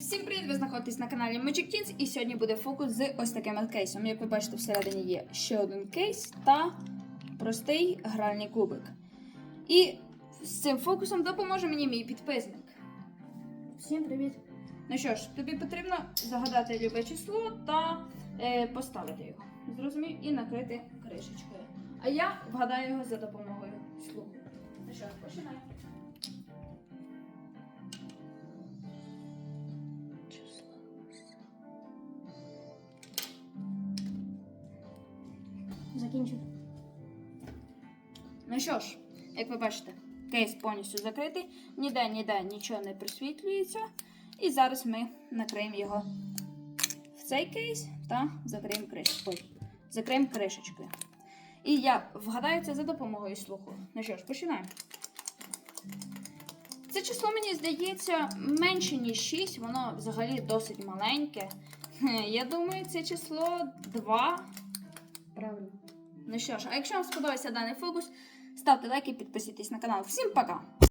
Всім привіт! Ви знаходитесь на каналі Magic Teens і сьогодні буде фокус з ось таким кейсом. Як ви бачите, всередині є ще один кейс та простий гральний кубик. І з цим фокусом допоможе мені мій підписник. Всім привіт! Ну що ж, тобі потрібно загадати любе число та е, поставити його. Зрозумів? І накрити кришечкою. А я вгадаю його за допомогою слуху. Ну що починаємо. Закінчив. Ну що ж, як ви бачите, кейс повністю закритий, ніде ніде нічого не присвітлюється. І зараз ми накриємо його в цей кейс та закриємо кришечкою. Закриємо кришечкою. І я вгадаю це за допомогою слуху. Ну що ж, починаємо. Це число, мені здається, менше, ніж 6, воно взагалі досить маленьке. Я думаю, це число 2. Правильно. Ну що ж, а якщо вам сподобався даний фокус, ставте лайки, підписуйтесь на канал. Всім пока!